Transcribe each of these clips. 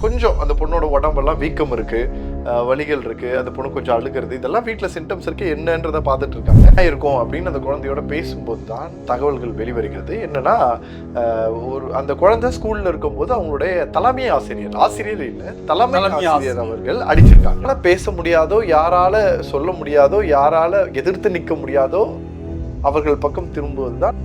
கொஞ்சம் அந்த பொண்ணோட உடம்பெல்லாம் வீக்கம் இருக்கு அஹ் வலிகள் இருக்கு அந்த பொண்ணு கொஞ்சம் அழுகிறது இதெல்லாம் வீட்டில் சிம்டம்ஸ் இருக்கு என்னன்றதை பார்த்துட்டு இருக்காங்க. என்ன இருக்கும் அப்படின்னு அந்த குழந்தையோட பேசும்போது தான் தகவல்கள் வெளிவருகிறது. என்னன்னா ஒரு அந்த குழந்தை ஸ்கூல்ல இருக்கும்போது அவங்களுடைய தலைமை ஆசிரியர் ஆசிரியர் இல்லை தலைமை ஆசிரியர். அவர்கள் அடிச்சிருக்காங்க. ஆனா பேச முடியாதோ யாரால சொல்ல முடியாதோ யாரால எதிர்த்து நிற்க முடியாதோ அவர்கள் பக்கம் திரும்புவது தான்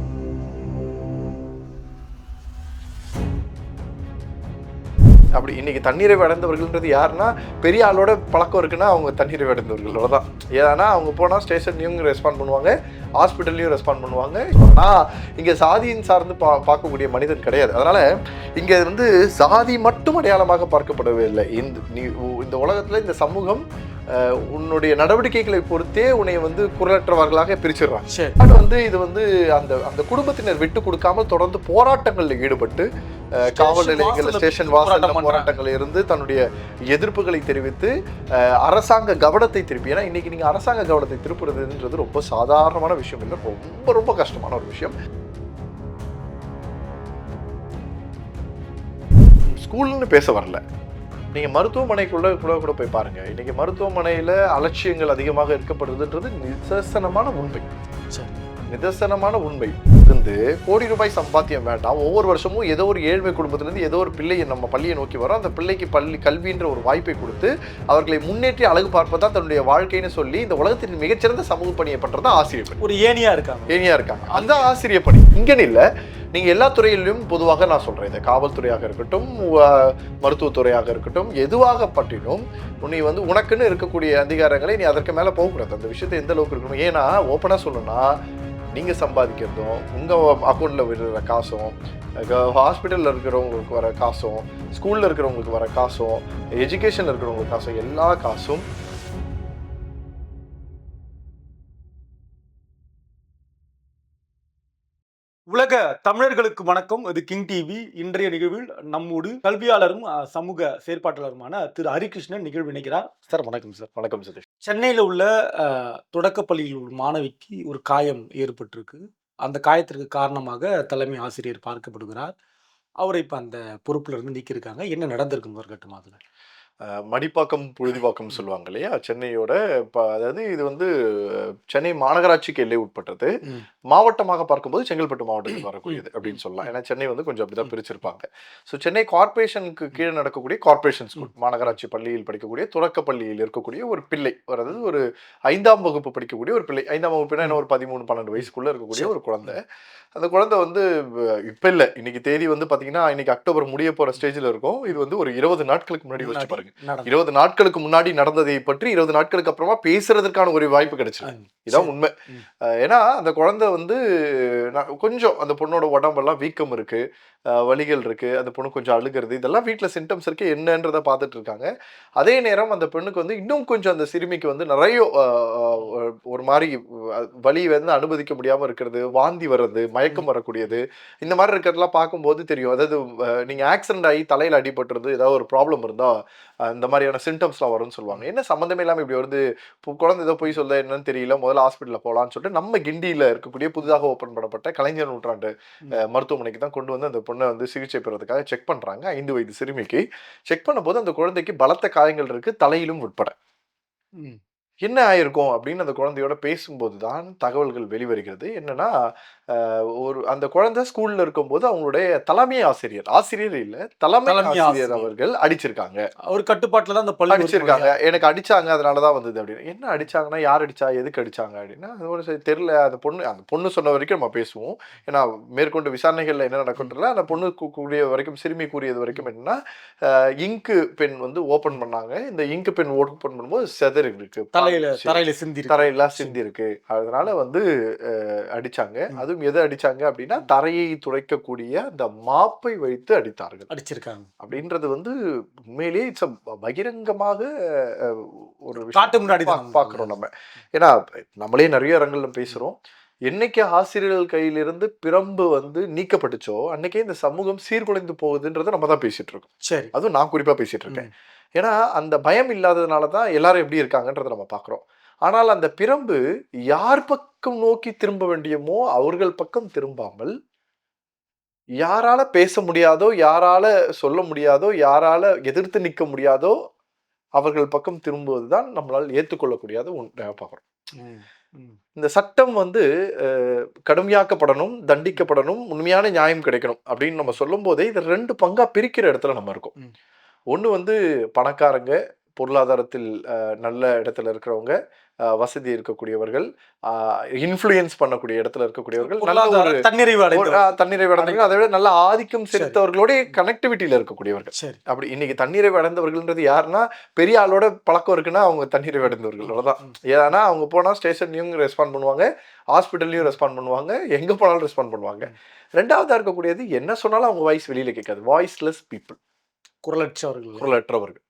அப்படி இன்னைக்கு தண்ணீரை அடைந்தவர்கள்ன்றது யாருன்னா பெரிய ஆளோட பழக்கம் இருக்குன்னா அவங்க தண்ணீரை அடைந்தவர்களோட தான் ஏன்னா அவங்க போனால் ஸ்டேஷன்லையும் ரெஸ்பாண்ட் பண்ணுவாங்க ஹாஸ்பிட்டல்லையும் ரெஸ்பாண்ட் பண்ணுவாங்க. ஆனால் இங்கே சாதியின் சார்ந்து பா பார்க்கக்கூடிய மனிதன் கிடையாது. அதனால் இங்கே வந்து சாதி மட்டும் அடையாளமாக பார்க்கப்படவே இல்லை. இந்த நீ இந்த உலகத்தில் இந்த சமூகம் உன்னுடைய நடவடிக்கைகளை பொறுத்தே உன்னை வந்து குரலற்றவர்களாக பிரிச்சிடுறாங்க. சரி. அது வந்து இது வந்து அந்த அந்த குடும்பத்தினர் விட்டு கொடுக்காமல் தொடர்ந்து போராட்டங்களில் ஈடுபட்டு காவல் நிலையங்கள் ஸ்டேஷன் போராட்டம் வாசல்ல பண்றாங்க. போராட்டங்கள் இருந்து தன்னுடைய எதிர்ப்புகளை தெரிவித்து அரசாங்க கவனத்தை திருப்பி. ஏன்னா இன்னைக்கு நீங்க அரசாங்க கவனத்தை திருப்புறதுன்றது ரொம்ப சாதாரணமான விஷயம் இல்லை. ரொம்ப ரொம்ப கஷ்டமான ஒரு விஷயம். ஸ்கூல்னு பேச வரல. நீங்க மருத்துவமனைக்குள்ள கூட கூட போய் பாருங்க. இன்னைக்கு மருத்துவமனையில அலட்சியங்கள் அதிகமாக இருக்கப்படுதுன்றது நிதர்சனமான உண்மை. சரி. நிதர்சனமான உண்மை. இருந்து கோடி ரூபாய் சம்பாத்தியம் வேண்டாம். ஒவ்வொரு வருஷமும் ஏதோ ஒரு ஏழ்மை குடும்பத்திலிருந்து ஏதோ ஒரு பிள்ளையை நம்ம பள்ளியை நோக்கி வரோம். அந்த பிள்ளைக்கு பள்ளி கல்வின்ற ஒரு வாய்ப்பை கொடுத்து அவர்களை முன்னேற்றி அழகு பார்ப்பதான் தன்னுடைய வாழ்க்கைன்னு சொல்லி இந்த உலகத்தின் மிகச்சிறந்த சமூக பணியை பண்றது தான் ஆசிரியர் ஒரு ஏனியா இருக்காங்க. ஏனியா இருக்காங்க. அந்த ஆசிரியர் பணி. இங்கன்னு இல்லை நீங்கள் எல்லா துறையிலும் பொதுவாக நான் சொல்கிறேன் இந்த காவல்துறையாக இருக்கட்டும் மருத்துவத்துறையாக இருக்கட்டும் எதுவாக பட்டினும் நீ வந்து உனக்குன்னு இருக்கக்கூடிய அதிகாரங்களை நீ அதற்கு மேலே போகக்கூடாது. அந்த விஷயத்தை எந்த அளவுக்கு இருக்கணும்? ஏன்னா ஓப்பனாக சொல்லணும்னா நீங்கள் சம்பாதிக்கிறதும் உங்கள் அக்கௌண்ட்டில் விடுற காசும் ஹாஸ்பிட்டலில் இருக்கிறவங்களுக்கு வர காசும் ஸ்கூலில் இருக்கிறவங்களுக்கு வர காசும் எஜுகேஷனில் இருக்கிறவங்களுக்கு காசும் எல்லா காசும் உலக தமிழர்களுக்கு வணக்கம். இது கிங் டிவி இன்றைய நிகழ்வில் நம்மோடு கல்வியாளரும் சமூக செயற்பாட்டாளருமான திரு ஹரிகிருஷ்ணன் நிகழ்வு இணைக்கிறார் சார் வணக்கம் சார். வணக்கம் சதீஷ். சென்னையில் உள்ள தொடக்கப்பள்ளியில் உள்ள மாணவிக்கு ஒரு காயம் ஏற்பட்டிருக்கு. அந்த காயத்திற்கு காரணமாக தலைமை ஆசிரியர் பார்க்கப்படுகிறார். அவரை இப்போ அந்த பொறுப்புல இருந்து நீக்கியிருக்காங்க. என்ன நடந்திருக்கு ஒரு கட்டமா அதில்? மடிப்பாக்கம் புழுதிவாக்கம் சொல்லுவாங்க இல்லையா சென்னையோட இப்போ அதாவது இது வந்து சென்னை மாநகராட்சிக்கு எல்லை உட்பட்டது. மாவட்டமாக பார்க்கும்போது செங்கல்பட்டு மாவட்டத்துக்கு வரக்கூடியது அப்படின்னு சொல்லலாம். ஏன்னா சென்னை வந்து கொஞ்சம் அப்படிதான் பிரிச்சிருப்பாங்க. ஸோ சென்னை கார்ப்பரேஷனுக்கு கீழே நடக்கக்கூடிய கார்ப்பரேஷன் ஸ்கூல் மாநகராட்சி பள்ளியில் படிக்கக்கூடிய தொடக்க பள்ளியில் இருக்கக்கூடிய ஒரு பிள்ளை. அதாவது ஒரு ஐந்தாம் வகுப்பு படிக்கக்கூடிய ஒரு பிள்ளை. ஐந்தாம் வகுப்புனா என்ன ஒரு பதிமூணு பன்னெண்டு வயசுக்குள்ள இருக்கக்கூடிய ஒரு குழந்தை. அந்த குழந்தை வந்து இப்போ இல்லை. இன்னைக்கு தேதி வந்து பார்த்தீங்கன்னா இன்னைக்கு அக்டோபர் முடிய போகிற ஸ்டேஜில் இருக்கும். இது வந்து ஒரு இருபது நாட்களுக்கு முன்னாடி யோசிச்சு பாருங்க. இருபது நாட்களுக்கு முன்னாடி நடந்ததை பற்றி இருபது நாட்களுக்கு அப்புறமா பேசுறதுக்கான ஒரு வாய்ப்பு கிடைச்சது இதான் உண்மை. ஏன்னா அந்த குழந்தை வந்து நான் கொஞ்சம் அந்த பொண்ணோட உடம்பெல்லாம் வீக்கம் இருக்கு. அஹ் வலிகள் இருக்கு. அந்த பொண்ணு கொஞ்சம் அழுகிறது இதெல்லாம் வீட்டில் சிம்டம்ஸ் இருக்கு என்னன்றதை பார்த்துட்டு இருக்காங்க. அதே நேரம் அந்த பெண்ணுக்கு வந்து இன்னும் கொஞ்சம் அந்த சிறுமிக்கு வந்து நிறைய ஒரு மாதிரி வலி வந்து அனுமதிக்க முடியாம இருக்கிறது வாந்தி வர்றது மயக்கம் வரக்கூடியது இந்த மாதிரி இருக்கிறதெல்லாம் பார்க்கும்போது தெரியும். அதாவது அஹ், நீங்க ஆக்சிடென்ட் ஆகி தலையில அடிபட்டுறது ஏதாவது ஒரு ப்ராப்ளம் இருந்தா அஹ், இந்த மாதிரியான சிம்டம்ஸ்லாம் வரும்னு சொல்லுவாங்க. என்ன சம்மந்தமே இல்லாமல் இப்படி வருது? குழந்தை ஏதோ போய் சொல்ல என்னன்னு தெரியல. முதல்ல ஹாஸ்பிட்டலில் போகலான்னு சொல்லிட்டு நம்ம கிண்டியில் இருக்கக்கூடிய புதிதாக ஓப்பன் பண்ணப்பட்ட கலைஞர் நூற்றாண்டு மருத்துவமனைக்கு தான் கொண்டு வந்து அந்த பொண்ணை வந்து சிகிச்சை பெறதுக்காக செக் பண்ணுறாங்க ஐந்து வயது சிறுமிக்கு செக் பண்ணும்போது அந்த குழந்தைக்கு பலத்த காயங்கள் இருக்கு தலையிலும் உட்பட. என்ன ஆயிருக்கும் அப்படின்னு அந்த குழந்தையோட பேசும்போது தான் தகவல்கள் வெளிவருகிறது. என்னன்னா ஒரு அந்த குழந்தை ஸ்கூல்ல இருக்கும்போது அவங்களுடைய தலைமை ஆசிரியர் ஆசிரியர் இல்ல தலைமை ஆசிரியர். அவர்கள் அடிச்சிருக்காங்க. அவர் கட்டுப்பாட்டில் தான் அந்த பள்ளி அடிச்சிருக்காங்க. எனக்கு அடிச்சாங்க அதனால தான் வந்தது அப்படின்னு. என்ன அடிச்சாங்கன்னா யார் அடிச்சா எதுக்கு அடிச்சாங்க அப்படின்னா அது ஒரு தெரியல. அந்த பொண்ணு அந்த பொண்ணு சொன்ன வரைக்கும் நம்ம பேசுவோம். ஏன்னா மேற்கொண்டு விசாரணைகள்ல என்ன நடக்கும்ன்றல அந்த பொண்ணு கூடிய வரைக்கும் சிறுமி கூறியது வரைக்கும் என்னன்னா இங்கு பென் வந்து ஓபன் பண்ணாங்க. இந்த இங்கு பென் ஓபன் பண்ணும்போது செதறி இருக்கு. தலையில. தரையில சிந்தி தரையெல்லாம் சிந்தி இருக்கு அதனால வந்து அடிச்சாங்க. அதுவும் எது அடிச்சாங்க அப்படின்னா தரையை துடைக்கக்கூடிய அந்த மாப்பை வைத்து அடித்தார்கள். அடிச்சிருக்காங்க. அப்படின்றது வந்து உண்மையிலேயே இட்ஸ் பகிரங்கமாக ஒரு காட்டு முன்னாடி தான் பா- பார்க்கிறோம் நம்ம. ஏன்னா நம்மளே நிறைய இடங்கள்ல பேசுறோம். என்னைக்கு ஆசிரியர்கள் கையிலிருந்து பிரம்பு வந்து நீக்கப்பட்டுச்சோ அன்னைக்கே இந்த சமூகம் சீர்குலைந்து போகுதுன்றதை நம்ம தான் பேசிட்டு இருக்கோம். சரி. அதுவும் நான் குறிப்பா பேசிட்டு இருக்கேன். ஏன்னா அந்த பயம் இல்லாததுனால தான் எல்லாரும் எப்படி இருக்காங்கன்றதை நம்ம பார்க்குறோம் ஆனால் அந்த பிரம்பு யார் பக்கம் நோக்கி திரும்ப வேண்டியமோ அவர்கள் பக்கம் திரும்பாமல் யாரால பேச முடியாதோ யாரால சொல்ல முடியாதோ யாரால எதிர்த்து நிற்க முடியாதோ அவர்கள் பக்கம் திரும்புவதுதான் நம்மளால் ஏற்றுக்கொள்ளக்கூடியது ஒன்றாக பார்க்குறோம். இந்த சட்டம் வந்து கடுமையாக்கப்படணும் தண்டிக்கப்படணும் உண்மையான நியாயம் கிடைக்கணும் அப்படின்னு நம்ம சொல்லும் போதே இதை ரெண்டு பங்கா பிரிக்கிற இடத்துல நம்ம இருக்கோம். ஒன்று வந்து பணக்காரங்க பொருளாதாரத்தில் நல்ல இடத்துல இருக்கிறவங்க வசதி இருக்கக்கூடியவர்கள் இன்ஃப்ளூயன்ஸ் பண்ணக்கூடிய இடத்துல இருக்கக்கூடியவர்கள் நல்ல பொருளாதார தன்னிறைவு தன்னிறைவு அடைந்தவர்கள். அதை விட நல்ல ஆதிக்கம் செலுத்தவர்களோட கனெக்டிவிட்டியில இருக்கக்கூடியவர்கள். சரி. அப்படி இன்னைக்கு தண்ணீரை அடைந்தவர்கள்ன்றது யாருன்னா பெரிய ஆளோட பழக்கம் இருக்குன்னா அவங்க தண்ணீரை அடைந்தவர்கள். அவ்வளவுதான். ம். ஏன்னா அவங்க போனா ஸ்டேஷன்லயும் ரெஸ்பாண்ட் பண்ணுவாங்க ஹாஸ்பிட்டல்லையும் ரெஸ்பாண்ட் பண்ணுவாங்க எங்க போனாலும் ரெஸ்பாண்ட் பண்ணுவாங்க. ரெண்டாவதா இருக்கக்கூடியது என்ன சொன்னாலும் அவங்க வாய்ஸ் வெளியில கேட்காது. வாய்ஸ்லெஸ் பீப்புள் குரலற்றவர்கள். குரலற்றவர்கள்.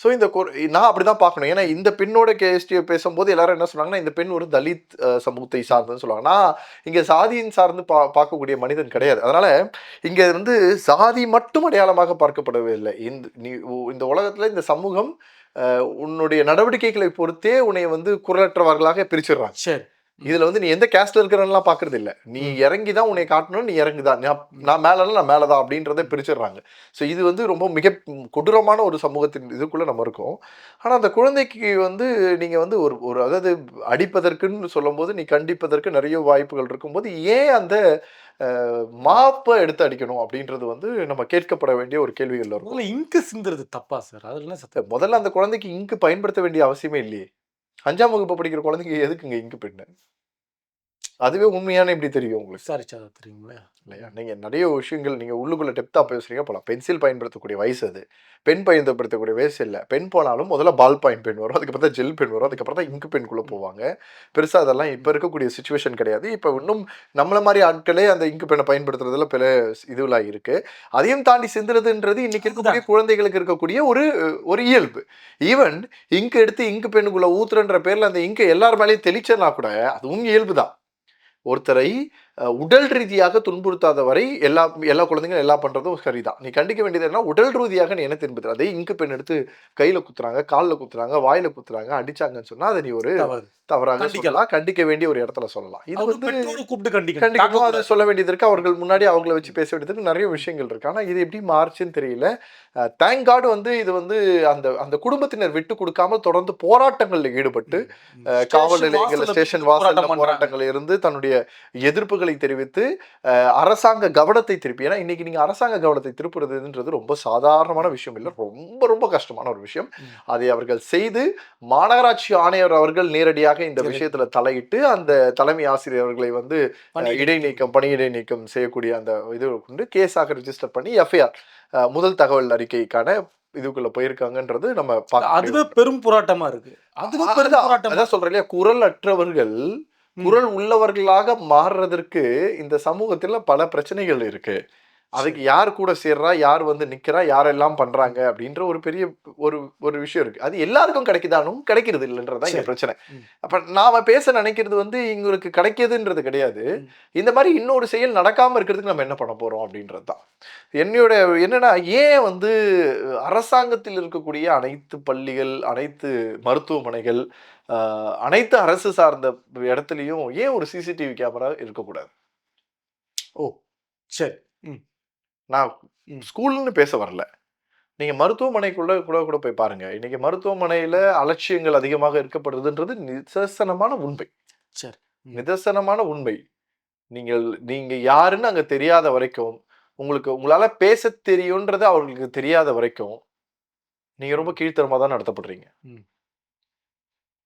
ஸோ இந்த நான் அப்படிதான் பார்க்கணும். ஏன்னா இந்த பெண்ணோட கேஸ்டியை பேசும்போது எல்லாரும் என்ன சொன்னாங்கன்னா இந்த பெண் ஒரு தலித் சமூகத்தை சார்ந்ததுன்னு சொல்லுவாங்க. நான் இங்க சாதியின் சார்ந்து பா பார்க்கக்கூடிய மனிதன் கிடையாது. அதனால இங்க வந்து சாதி மட்டும் அடையாளமாக பார்க்கப்படவே இல்லை. இந்த நீ இந்த உலகத்துல இந்த சமூகம் உன்னுடைய நடவடிக்கைகளை பொறுத்தே உன்னை வந்து குரலற்றவர்களாக பிரிச்சிடுறாங்க. சரி. இதுல வந்து நீ எந்த கேஸ்ட்ல இருக்கிறன்லாம் பாக்குறது இல்ல நீ. இறங்கி தான் உன்னை காட்டணும் நீ இறங்குதான் நான் நான் மேலனா நான் மேலதான் அப்படின்றத பிரிச்சிடுறாங்க. ஸோ இது வந்து ரொம்ப மிக கொடூரமான ஒரு சமூகத்தின் இதுக்குள்ள நம்ம இருக்கோம். ஆனா அந்த குழந்தைக்கு வந்து நீங்க வந்து ஒரு ஒரு அதாவது அடிப்பதற்குன்னு சொல்லும்போது நீ கண்டிப்பதற்கு நிறைய வாய்ப்புகள் இருக்கும்போது ஏன் அந்த மாப்பை எடுத்து அடிக்கணும் அப்படின்றது வந்து நம்ம கேட்கப்பட வேண்டிய ஒரு கேள்விகள் இருக்கும். இங்கு சிந்துறது தப்பா சார்? அதெல்லாம் சத்தம்? முதல்ல அந்த குழந்தைக்கு இங்கு பயன்படுத்த வேண்டிய அவசியமே இல்லையே. அஞ்சாம் வகுப்பு படிக்கிற குழந்தைங்க எதுக்குங்க இங்கு பெண்ணு? அதுவே உண்மையான எப்படி தெரியும் உங்களுக்கு. விசாரிச்சா தெரியுங்களா? இல்லையா? நீங்க நிறைய விஷயங்கள் நீங்க உள்ளுக்குள்ள டெப்தா பேசுறீங்க போலாம். பென்சில் பயன்படுத்தக்கூடிய வயசு அது. பென் பயன்படுத்தக்கூடிய வயசு இல்லை. பென் போனாலும் முதல்ல பால் பாயிண்ட் பென் வரும். அதுக்கப்புறம் தான் ஜெல் பென் வரும். அதுக்கப்புறம் தான் இங்கு பென்குள்ள போவாங்க. பெருசா அதெல்லாம் இப்ப இருக்கக்கூடிய சுச்சுவேஷன் கிடையாது. இப்ப இன்னும் நம்மள மாதிரி ஆட்களே அந்த இங்கு பெண்ணை பயன்படுத்துறதுல பல இதுலாம் இருக்கு. அதையும் தாண்டி சிந்துறதுன்றது இன்னைக்கு இருக்கக்கூடிய குழந்தைகளுக்கு இருக்கக்கூடிய ஒரு ஒரு இயல்பு. ஈவன் இங்கு எடுத்து இங்கு பெண்ணுக்குள்ள ஊத்துறன்ற பேர்ல அந்த இங்கு எல்லார் மேலேயும் தெளிச்சனா கூட அதுவும் இயல்பு தான். ஒருத்தரை உடல் ரீதியாக துன்புறுத்தாத வரை எல்லா எல்லா குழந்தைங்களும் எல்லாம் பண்றதும் சரிதான். நீ கண்டிக்க வேண்டியது என்ன உடல் ரீதியாக நீ என்ன திரும்புற அதே இங்கு பெண் எடுத்து கையில குத்துறாங்க கால்ல குத்துறாங்க வாயில குத்துறாங்க அடிச்சாங்கன்னு சொன்னா அதை நீ ஒரு தவறு. தவறாக. சொல்லலாம். கண்டிக்க வேண்டிய ஒரு இடத்துல சொல்லலாம். இது வந்து கூப்பிட்டு கண்டிக்கணும். அதை. சொல்ல வேண்டியது இருக்கு. அவர்கள் முன்னாடி அவங்கள வச்சு பேச வேண்டியது இருக்கு. நிறைய விஷயங்கள் இருக்கு. ஆனா இது எப்படி மாறுச்சுன்னு தெரியல. தேங்க் காட் வந்து இது வந்து அந்த அந்த குடும்பத்தினர் விட்டு கொடுக்காம தொடர்ந்து போராட்டங்கள்ல ஈடுபட்டு காவல் நிலையங்கள் ஸ்டேஷன் பண்றாங்க. போராட்டங்கள் இருந்து தன்னுடைய எதிர்ப்புகளை தெரிவித்து அஹ், அரசாங்க கவனத்தை திருப்பி. ஏன்னா இன்னைக்கு நீங்க அரசாங்க கவனத்தை திருப்புறதுன்றது ரொம்ப சாதாரணமான விஷயம் இல்லை. ரொம்ப ரொம்ப கஷ்டமான ஒரு விஷயம். அதை அவர்கள் செய்து மாநகராட்சி ஆணையர் அவர்கள் நேரடியாக இந்த. விஷயத்துல தலையிட்டு அந்த தலைமை ஆசிரியர்களை வந்து பணி இடைநீக்கம் பணியிடை நீக்கம் செய்யக்கூடிய அந்த இது கொண்டு கேஸாக ரெஜிஸ்டர் பண்ணி எஃப்ஐஆர் முதல் தகவல் அறிக்கைக்கான இதுக்குள்ள போயிருக்காங்கன்றது நம்ம அதுவே பெரும் போராட்டமா இருக்கு. அதுவே பெரும் போராட்டமா அதான் சொல்றேன் இல்லையா? குரல் அற்றவர்கள் குரல் உள்ளவர்களாக மாறுறதற்கு இந்த சமூகத்துல பல பிரச்சனைகள் இருக்கு. அதுக்கு யார் கூட சேர்றா யார் வந்து நிக்கிறா யாரெல்லாம் பண்றாங்க அப்படின்ற ஒரு பெரிய ஒரு ஒரு விஷயம் இருக்கு. அது எல்லாருக்கும் கிடைக்குதானும் கிடைக்கிறது இல்லைன்றதான் சரி. பிரச்சனை. அப்ப நாம பேச நினைக்கிறது வந்து இவங்களுக்கு கிடைக்கிதுன்றது கிடையாது. இந்த மாதிரி இன்னொரு செயல் நடக்காம இருக்கிறதுக்கு நம்ம என்ன பண்ண போறோம் அப்படின்றது தான் என்னோட என்னன்னா ஏன் வந்து அரசாங்கத்தில் இருக்கக்கூடிய அனைத்து பள்ளிகள் அனைத்து மருத்துவமனைகள் அனைத்து அரசு சார்ந்த இடத்துலையும் ஏன் ஒரு சிசிடிவி கேமரா இருக்கக்கூடாது ஓ சரி ம். நான். ஸ்கூல்னு பேச வரல நீங்க மருத்துவமனைக்குள்ள கூட கூட போய் பாருங்க இன்னைக்கு மருத்துவமனையில அலட்சியங்கள் அதிகமாக இருக்கப்படுதுன்றது நிதர்சனமான உண்மை சரி. நிதர்சனமான உண்மை நீங்கள் நீங்க யாருன்னு அங்க தெரியாத வரைக்கும் உங்களுக்கு உங்களால பேச தெரியுன்றது அவர்களுக்கு தெரியாத வரைக்கும் நீங்க ரொம்ப கீழ்த்தரமா தான் நடத்தப்படுறீங்க.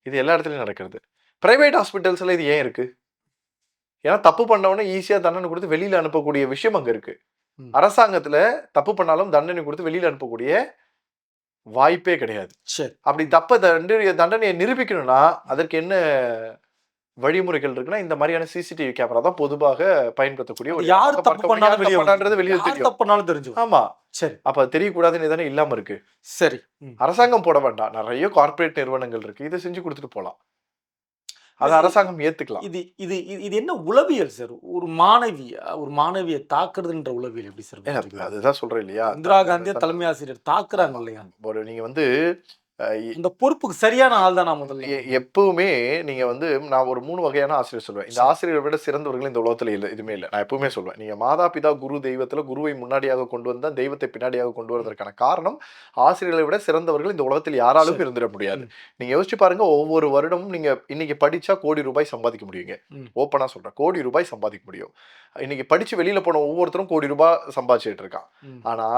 இது எல்லா இடத்துலயும் நடக்கிறது. பிரைவேட் ஹாஸ்பிட்டல்ஸ்ல இது ஏன் இருக்கு? ஏன்னா தப்பு பண்ணவன ஈஸியா தண்டனை கொடுத்து வெளியில அனுப்பக்கூடிய விஷயம் அங்க இருக்கு. ம். அரசாங்கத்துல தப்பு பண்ணாலும் தண்டனை கொடுத்து வெளியில அனுப்பக்கூடிய வாய்ப்பே கிடையாது. சரி. அப்படி தப்ப தண்டனை தண்டனையை நிரூபிக்கணும்னா அதற்கு என்ன வழிமுறைகள் இருக்குன்னா இந்த மாதிரியான சிசிடிவி கேமரா தான் பொதுவாக பயன்படுத்தக்கூடிய ஒரு யார் தப்பு. பண்ணாலும் வெளியே பண்ணான்றது வெளியே தெரியும். தப்பு பண்ணாலும் தெரிஞ்சு ஆமா. சரி. அப்ப தெரியக்கூடாதுன்னு தானே இல்லாம இருக்கு. சரி. அரசாங்கம் போட வேண்டாம். நிறைய கார்ப்பரேட் நிறுவனங்கள் இருக்கு. இதை செஞ்சு கொடுத்துட்டு போலாம். அது அரசாங்கம் ஏத்துக்கலாம். இது இது இது- என்ன உளவியல் சார்? ஒரு மாணவி ஒரு மாணவியை தாக்குறதுன்ற உளவியல் எப்படி சார்? அதுதான் சொல்றேன் இல்லையா? இந்திரா காந்தியை தலைமை ஆசிரியர் தாக்குறாங்க இல்லையா? ஒரு நீங்க வந்து அந்த பொறுப்புக்கு சரியான ஆள் தான் நான் முதல்ல. எப்பவுமே நீங்க வந்து நான் ஒரு மூணு வகையான ஆசிரியர் சொல்லுவேன் இந்த ஆசிரியரை விட சிறந்தவர்கள் இந்த உலகத்துல இல்லை எதுவுமே இல்லை. நான் எப்பவுமே சொல்லுவேன் நீங்க மாதா பிதா குரு தெய்வத்துல குருவை முன்னாடியாக கொண்டு வந்தா தெய்வத்தை பின்னாடியாக கொண்டு வருவதற்கான காரணம் ஆசிரியர்களை விட சிறந்தவர்கள் இந்த உலகத்தில் யாராலும். இருந்துட முடியாது. நீங்க யோசிச்சு பாருங்க ஒவ்வொரு வருடமும் நீங்க இன்னைக்கு படிச்சா கோடி ரூபாய் சம்பாதிக்க முடியுங்க. ஓப்பனா சொல்றேன். கோடி ரூபாய் சம்பாதிக்க முடியும். இன்னைக்கு படிச்சு வெளியில போன ஒவ்வொருத்தரும் கோடி ரூபாய் சம்பாதிச்சுட்டு இருக்கான். ஆனா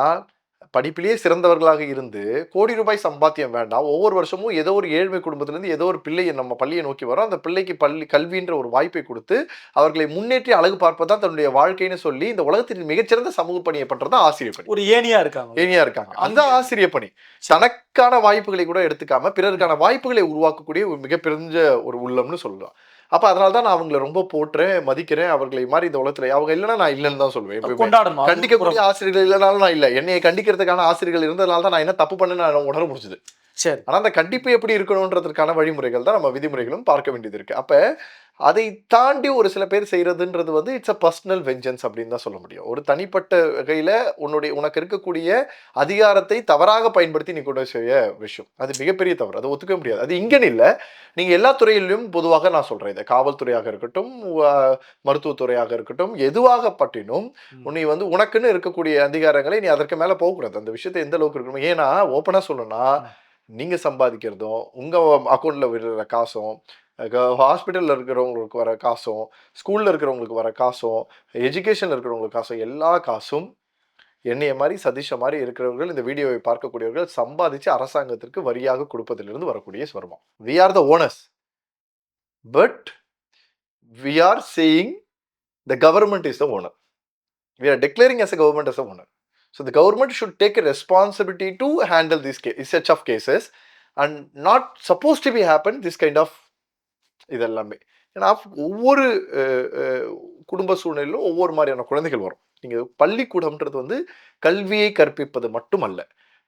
படிப்பிலேயே சிறந்தவர்களாக இருந்து கோடி ரூபாய் சம்பாத்தியம் வேண்டாம். ஒவ்வொரு வருஷமும் ஏதோ ஒரு ஏழ்மை குடும்பத்திலிருந்து ஏதோ ஒரு பிள்ளையை நம்ம பள்ளியை நோக்கி வரோம் அந்த பிள்ளைக்கு பள்ளி கல்வின்ற ஒரு வாய்ப்பை கொடுத்து அவர்களை முன்னேற்றி அழகு பார்ப்பதுதான் தன்னுடைய வாழ்க்கைன்னு சொல்லி இந்த உலகத்தின் மிகச்சிறந்த சமூக பணியை பண்றது ஆசிரியர் பணி. ஒரு ஏனியா இருக்காங்க. ஏனியா இருக்காங்க. அந்த ஆசிரியர் பணி. தனக்கான வாய்ப்புகளை கூட எடுத்துக்காம பிறருக்கான வாய்ப்புகளை உருவாக்கக்கூடிய ஒரு மிகப்பெரிய ஒரு உள்ளம்னு சொல்லலாம். அப்ப அதனால தான் நான் அவங்களை ரொம்ப போட்டுறேன் மதிக்கிறேன் அவர்களை மாதிரி இந்த உலகத்துல அவங்க இல்லைன்னா நான் இல்லைன்னு தான் சொல்லுவேன். கொண்டாடணும். கண்டிக்கக்கூடிய ஆசிரியர்கள் இல்லைனாலும் நான் இல்லை. என்னைய கண்டிக்கிறதுக்கான ஆசிரியர்கள் இருந்ததுனால தான் நான் என்ன தப்பு பண்ணேன்னு உணர முடிஞ்சது. சரி. ஆனா அந்த கண்டிப்பு எப்படி இருக்கணுன்றதுக்கான வழிமுறைகள் தான் நம்ம விதிமுறைகளும் பார்க்க வேண்டியது இருக்கு. அப்ப அதை தாண்டி ஒரு சில பேர் செய்யறதுன்றது வந்து இட்ஸ் அ பர்சனல் வெஞ்சன்ஸ் அப்படின்னு தான் சொல்ல முடியும். ஒரு தனிப்பட்ட வகையில உன்னுடைய உனக்கு இருக்கக்கூடிய அதிகாரத்தை தவறாக பயன்படுத்தி நீ கூட செய்ய விஷயம். அது மிகப்பெரிய தவறு. அதை ஒத்துக்க முடியாது. அது இங்கன்னு இல்லை. நீங்க எல்லா துறையிலும் பொதுவாக நான் சொல்றேன் இதை. காவல்துறையாக இருக்கட்டும் மருத்துவத்துறையாக இருக்கட்டும் எதுவாக பட்டினும். உன்னை வந்து உனக்குன்னு இருக்கக்கூடிய அதிகாரங்களை நீ அதற்கு மேல போகக்கூடாது. அந்த விஷயத்தை எந்த அளவுக்கு இருக்கணும். ஏன்னா ஓப்பனா சொல்லணும்னா நீங்கள் சம்பாதிக்கிறதும் உங்கள் அக்கௌண்ட்டில் விடுற காசும் ஹாஸ்பிட்டலில் இருக்கிறவங்களுக்கு வர காசும் ஸ்கூலில் இருக்கிறவங்களுக்கு வர காசும் எஜுகேஷனில் இருக்கிறவங்களுக்கு காசும் எல்லா காசும் என்னைய மாதிரி சதீஷ மாதிரி இருக்கிறவர்கள் இந்த வீடியோவை பார்க்கக்கூடியவர்கள் சம்பாதிச்சு அரசாங்கத்திற்கு வரியாக கொடுப்பதிலிருந்து வரக்கூடிய வருமானம் we are the owners but we are saying the government is the owner we are declaring as a government as a owner so the government should take a responsibility to handle these ca- such of cases and not supposed to be happen this kind of இதெல்லாமே ஏன்னா ஒவ்வொரு அஹ், அஹ், குடும்ப சூழ்நிலையிலும் ஒவ்வொரு மாதிரியான குழந்தைகள் வரும் நீங்கள் பள்ளிக்கூடம்ன்றது வந்து கல்வியை கற்பிப்பது மட்டுமல்ல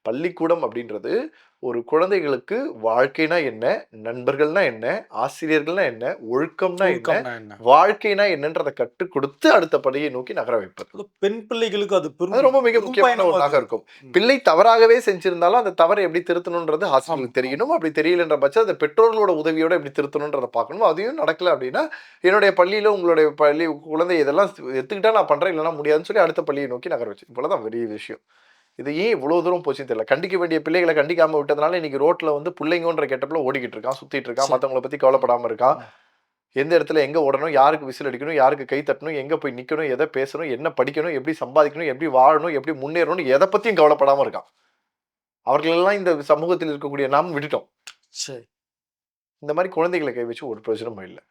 பள்ளிக்கூடம் அப்படின்றது ஒரு குழந்தைகளுக்கு வாழ்க்கைனா என்ன நண்பர்கள்னா என்ன ஆசிரியர்கள்னா என்ன ஒழுக்கம்னா என்ன வாழ்க்கைனா என்னன்றதை கற்றுக் கொடுத்து அடுத்த படியை நோக்கி நகர வைப்பது. பெண் பிள்ளைகளுக்கு அது ரொம்ப மிக முக்கியமான ஒன்றாக இருக்கு. இருக்கும். பிள்ளை தவறாகவே செஞ்சிருந்தாலும் அந்த தவறை எப்படி திருத்தணுன்றது ஆமா. தெரியணும். அப்படி தெரியலன்ற பட்சம் அந்த பெற்றோர்களோட உதவியோட எப்படி திருத்தணுன்றதை பார்க்கணும். அதையும் நடக்கல அப்படின்னா என்னுடைய பள்ளியில உங்களுடைய பள்ளி குழந்தை இதெல்லாம் எடுத்துக்கிட்டா நான் பண்றேன் இல்லைன்னா முடியாதுன்னு சொல்லி அடுத்த பள்ளியை நோக்கி நகர வச்சு. இவ்வளவுதான் பெரிய விஷயம். இது ஏன் இவ்வளவு தூரம் போச்சுன்னு தெரியல. கண்டிக்க வேண்டிய பிள்ளைகளை கண்டிக்காம விட்டதுனால இன்னைக்கு ரோட்ல வந்து பிள்ளைங்கன்ற கெட்டப்புல ஓடிக்கிட்டு இருக்கான் சுத்திட்டு இருக்கான் சரி. மத்தவங்கள பத்தி கவலைப்படாம இருக்கான். எந்த இடத்துல எங்க ஓடணும் யாருக்கு விசில் அடிக்கணும் யாருக்கு கை தட்டணும் எங்க போய் நிக்கணும் எதை பேசணும் என்ன படிக்கணும் எப்படி சம்பாதிக்கணும் எப்படி வாழணும் எப்படி முன்னேறணும் எதை பத்தியும் கவலைப்படாம இருக்கான். அவர்களெல்லாம் இந்த சமூகத்தில் இருக்கக்கூடிய நாம் விட்டுட்டோம். சரி. இந்த மாதிரி குழந்தைகளை கை வச்சு ஒரு பிரயோஜனமும் இல்லை.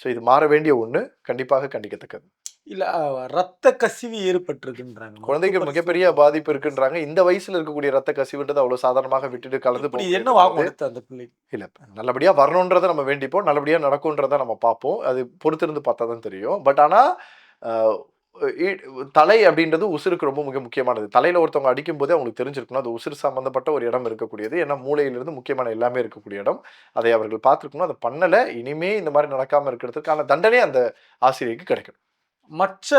ஸோ இது மாற வேண்டிய ஒண்ணு கண்டிப்பாக கண்டிக்கத்தக்கது. இல்ல ரத்த கசிவு ஏற்பட்டிருக்குன்றாங்க. குழந்தைக்கு மிகப்பெரிய பாதிப்பு இருக்குன்றாங்க. இந்த வயசுல இருக்கக்கூடிய ரத்த கசிவுன்றது அவ்வளவு சாதாரணமாக விட்டுட்டு கலந்து என்ன எடுத்து அந்த பிள்ளை? இல்ல நல்லபடியா வரணுன்றதை நம்ம வேண்டிப்போம். நல்லபடியா நடக்கும்ன்றதை நம்ம பார்ப்போம். அது பொறுத்திருந்து பார்த்தா தான் தெரியும். பட் ஆனா ஆஹ், இ- தலை அப்படின்றது உசுருக்கு ரொம்ப மிக முக்கியமானது. தலையில ஒருத்தவங்க அடிக்கும் போதே அவங்களுக்கு தெரிஞ்சிருக்கணும் அது உசுறு சம்பந்தப்பட்ட ஒரு இடம் இருக்கக்கூடியது. ஏன்னா மூளையிலிருந்து முக்கியமான எல்லாமே இருக்கக்கூடிய இடம். அதை அவர்கள் பார்த்துருக்கணும். அதை பண்ணல. இனிமே இந்த மாதிரி நடக்காம இருக்கிறதுக்கான தண்டனை அந்த ஆசிரியருக்கு கிடைக்கும் மற்ற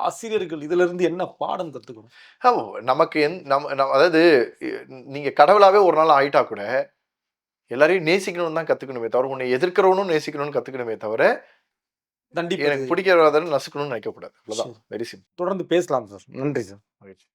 ஆசிரியர்கள் இதுல இருந்து என்ன பாடம் கத்துக்கணும்? ஆமா, நமக்கு எந் நம்ம அதாவது இ- நீங்க கடவுளாவே ஒரு நாள் ஆயிட்டா கூட எல்லாரையும் நேசிக்கணும்னு தான் கத்துக்கணுமே தவிர உன்னை எதிர்க்கிறவனும் நேசிக்கணும்னு கத்துக்கணுமே தவிர தண்டிப்பு எனக்கு பிடிக்கிறத நசுக்கணும்னு நினைக்க கூடாது அவ்வளவுதான் வெரி சிம்பிள் தொடர்ந்து பேசலாம் சார். நன்றி சார். மகிழ்ச்சி.